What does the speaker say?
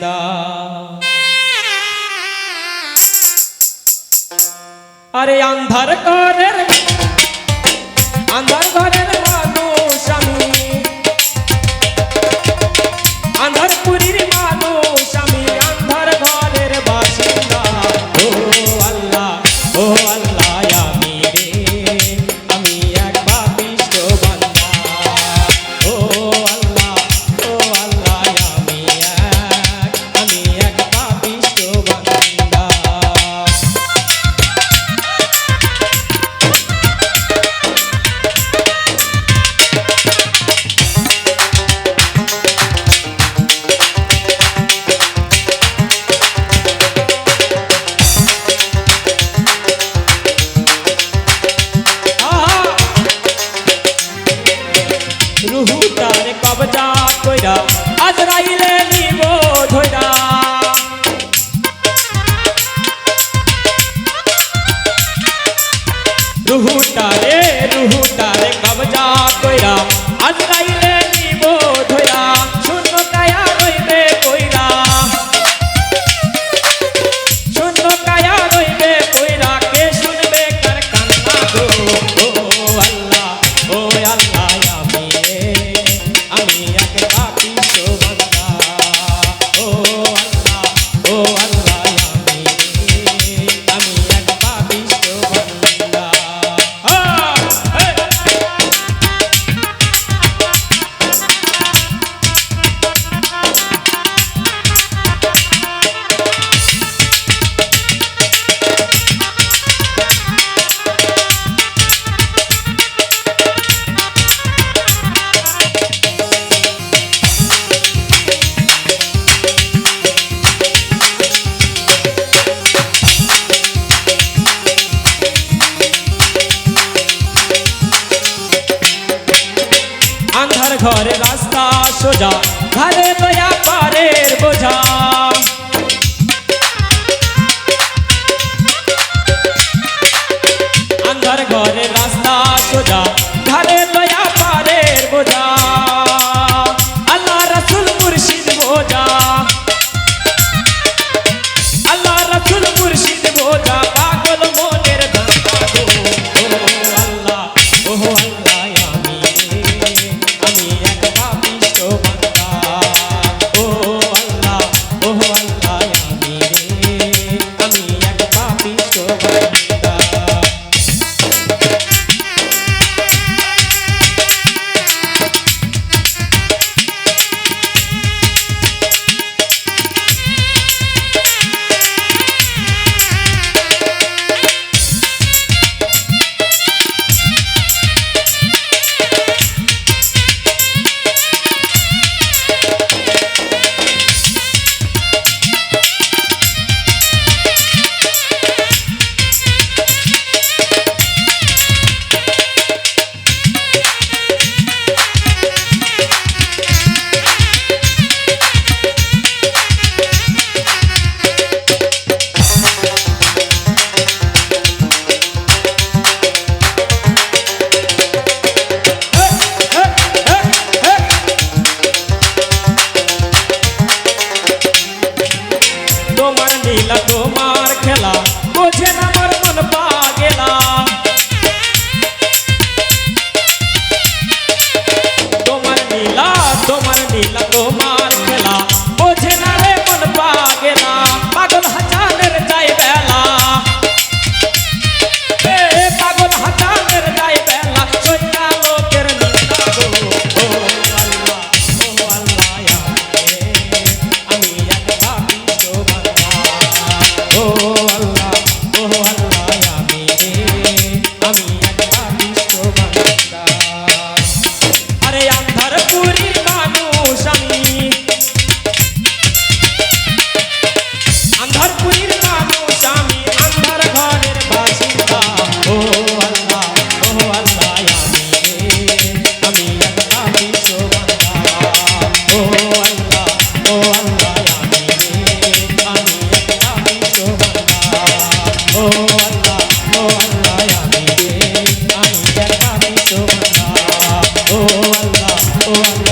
পিতা আরে আন্ধার ঘরের আন্ধার ঘরের রুহুটা রে রুহুটা রে কবজা কইরা আজরাইলে ঘরে রাস্তা সোজা ঘরে দয়া পারের বোঝা। আন্ধার ঘরে ছিল তো Oh,